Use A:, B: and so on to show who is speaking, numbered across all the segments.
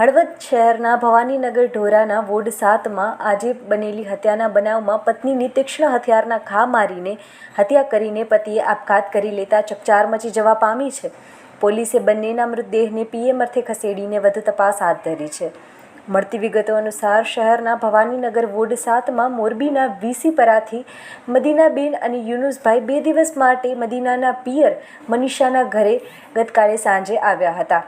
A: હળવદ શહેરના ભવાનીનગર ઢોરાના વોર્ડ સાતમાં આજે બનેલી હત્યાના બનાવમાં પત્નીની તીક્ષ્ણ હથિયારના ઘા મારીને હત્યા કરીને પતિએ આપઘાત કરી લેતા ચકચાર મચી જવા પામી છે. પોલીસે બંનેના મૃતદેહને પીએમ અર્થે ખસેડીને વધુ તપાસ હાથ ધરી છે. મળતી વિગતો અનુસાર શહેરના ભવાનીનગર વોર્ડ સાતમાં મોરબીના વીસી પરાથી મદીનાબેન અને યુનુસભાઈ બે દિવસ માટે મદીનાના પિયર મનીષાના ઘરે ગતકાલે સાંજે આવ્યા હતા.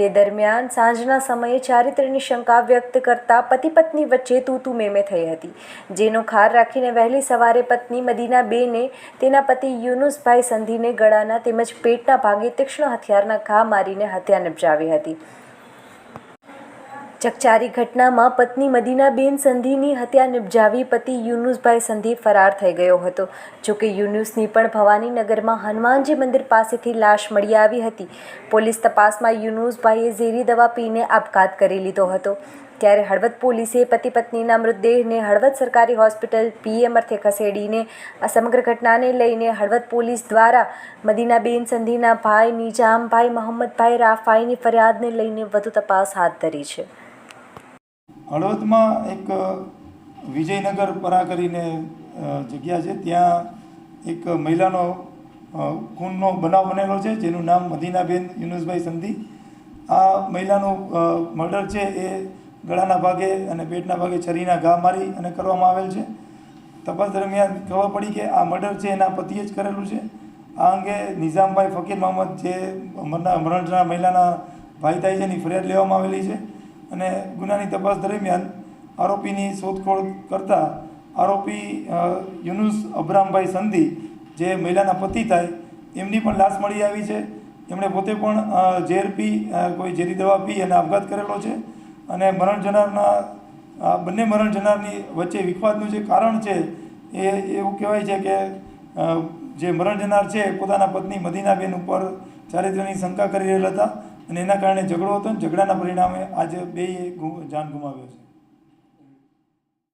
A: તે દરમિયાન સાંજના સમયે ચારિત્ર્યની શંકા વ્યક્ત કરતા પતિ પત્ની વચ્ચે તૂતુ મેમે થઈ હતી. જેનો ખાર રાખીને વહેલી સવારે પત્ની મદીનાબેને તેના પતિ યુનુસભાઈ સંધીને ગળાના તેમજ પેટના ભાગે તીક્ષ્ણ હથિયારના ઘા મારીને હત્યા નિપજાવી હતી. ચકચારી ઘટનામાં પત્ની મદીનાબેન સંધીની હત્યા નિપજાવી પતિ યુનુસભાઈ સંધી ફરાર થઈ ગયો હતો. જોકે યુનુસની પણ ભવાનીનગરમાં હનુમાનજી મંદિર પાસેથી લાશ મળી આવી હતી. પોલીસ તપાસમાં યુનુસભાઈએ ઝેરી દવા પીને આપઘાત કરી લીધો હતો. ત્યારે હળવદ પોલીસે પતિ પત્નીના મૃતદેહને હળવદ સરકારી હોસ્પિટલ પીએમ અર્થે ખસેડીને આ સમગ્ર ઘટનાને લઈને હળવદ પોલીસ દ્વારા મદીનાબેન સંધીના ભાઈ નિજામભાઈ મોહમ્મદભાઈ રાફાઈની ફરિયાદને લઈને વધુ તપાસ હાથ ધરી છે.
B: હળવદમાં એક વિજયનગર પરા કરીને જગ્યા છે. ત્યાં એક મહિલાનો ખૂનનો બનાવ બનેલો છે, જેનું નામ મદીનાબેન યુનુસભાઈ સંધી. આ મહિલાનું મર્ડર છે એ ગળાના ભાગે અને પેટના ભાગે છરીના ઘા મારી અને કરવામાં આવેલ છે. તપાસ દરમિયાન ખબર પડી કે આ મર્ડર છે એના પતિએ જ કરેલું છે. આ અંગે નિઝામભાઈ ફકીર મોહમ્મદ જે મરના મરણ મહિલાના ભાઈ થાય છે એની ફરિયાદ લેવામાં આવેલી છે. અને ગુનાની તપાસ દરમિયાન આરોપીની શોધખોળ કરતા આરોપી યુનુસ અબ્રામભાઈ સંધી, જે મહિલાના પતિ થાય, એમની પણ લાશ મળી આવી છે. એમણે પોતે પણ ઝેર પી કોઈ ઝેરી દવા પી અને આપઘાત કરેલો છે. અને મરણ જનારના બંને મરણ જનારની વચ્ચે વિખવાદનું જે કારણ છે, એ એવું કહેવાય છે કે જે મરણ જનાર છે પોતાના પત્ની મદીનાબેન ઉપર ચારિત્ર્યની શંકા કરી રહેલા હતા. અને એના કારણે ઝઘડો હતો અને ઝઘડાના પરિણામે આજે બેએ જાન ગુમાવ્યો છે.